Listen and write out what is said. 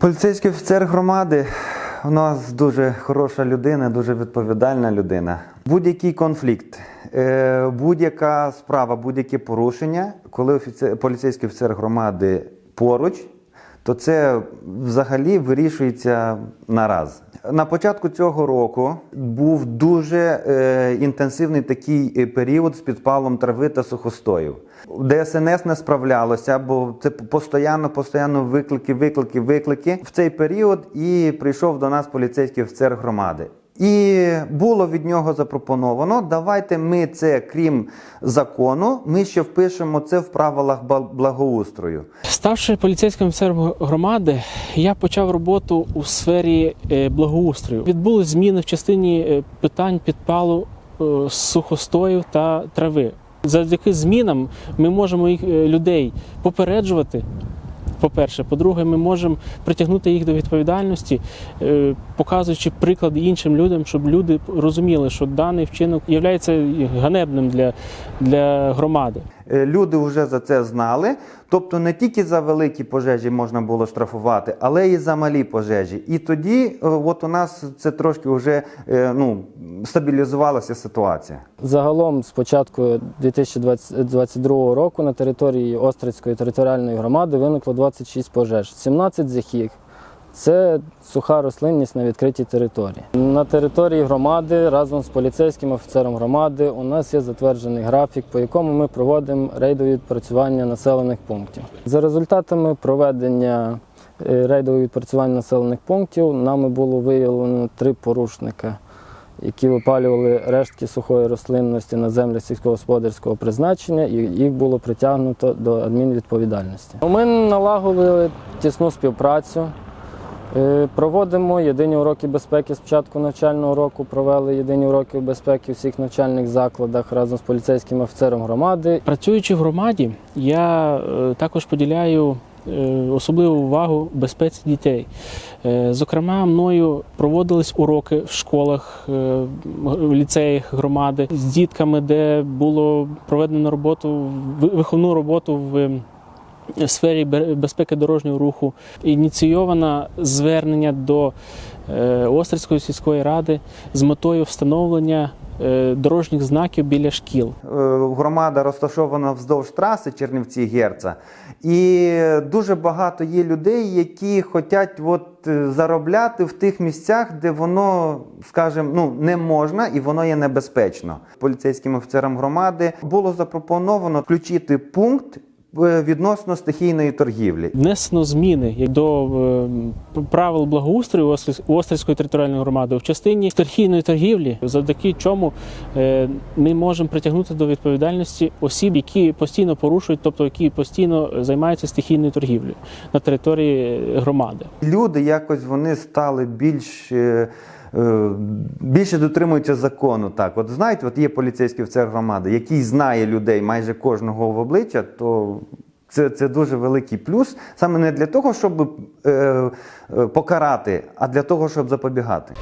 Поліцейський офіцер громади у нас дуже хороша людина, дуже відповідальна людина. Будь-який конфлікт, е, будь-яка справа, будь-яке порушення, коли офіцер, поліцейський офіцер громади поруч, то це взагалі вирішується нараз. На початку цього року був дуже е, інтенсивний такий е, період з підпалом трави та сухостоїв. ДСНС не справлялося, бо це постійно, постійно виклики, виклики, виклики. В цей період і прийшов до нас поліцейський офіцер громади. І було від нього запропоновано, давайте ми це, крім закону, ми ще впишемо це в правилах благоустрою. Ставши поліцейським офіцером громади, я почав роботу у сфері е, благоустрою. Відбулись зміни в частині е, питань підпалу е, сухостоїв та трави. Завдяки змінам ми можемо їх людей попереджувати. По-перше, по-друге, ми можемо притягнути їх до відповідальності, е, показуючи приклади іншим людям, щоб люди розуміли, що даний вчинок є ганебним для, для громади. Е, Люди вже за це знали. Тобто не тільки за великі пожежі можна було штрафувати, але і за малі пожежі. І тоді, е, от у нас це трошки вже е, ну, стабілізувалася ситуація. Загалом з початку 2022 року на території Острицької територіальної громади виникло 26 пожеж, 17 з яких це суха рослинність на відкритій території. На території громади разом з поліцейським офіцером громади у нас є затверджений графік, по якому ми проводимо рейдові відпрацювання населених пунктів. За результатами проведення е, рейдового відпрацювання населених пунктів нами було виявлено три порушника які випалювали рештки сухої рослинності на землях сільськогосподарського призначення, і їх було притягнуто до адмінвідповідальності. Ми налагодили тісну співпрацю. Е, Проводимо єдині уроки безпеки з початку навчального року. Провели єдині уроки безпеки у всіх навчальних закладах разом з поліцейським офіцером громади. Працюючи в громаді, я е, також поділяю е, особливу увагу безпеці дітей. Зокрема, мною проводились уроки в школах, в ліцеях громади з дітками, де було проведено роботу, ви- виховну роботу в сфері безпеки дорожнього руху. Ініційовано звернення до е, Острівської сільської ради з метою встановлення е, дорожніх знаків біля шкіл. Е, Громада розташована вздовж траси Чернівці Герца. І дуже багато є людей, які хочуть от, заробляти в тих місцях, де воно, скажімо, ну, не можна і воно є небезпечно. Поліцейським офіцерам громади було запропоновано включити пункт відносно стихійної торгівлі. Внесено зміни як до е, правил благоустрою Острів- Острівської територіальної громади в частині стихійної торгівлі, завдяки чому е, ми можемо притягнути до відповідальності осіб, які постійно порушують, тобто які постійно займаються стихійною торгівлею на території громади. Люди якось вони стали більш. Е, Більше дотримуються закону. Так, от знаєте, от є поліцейський офіцер громади, який знає людей майже кожного в обличчя, то це, це дуже великий плюс. Саме не для того, щоб е, е, покарати, а для того, щоб запобігати.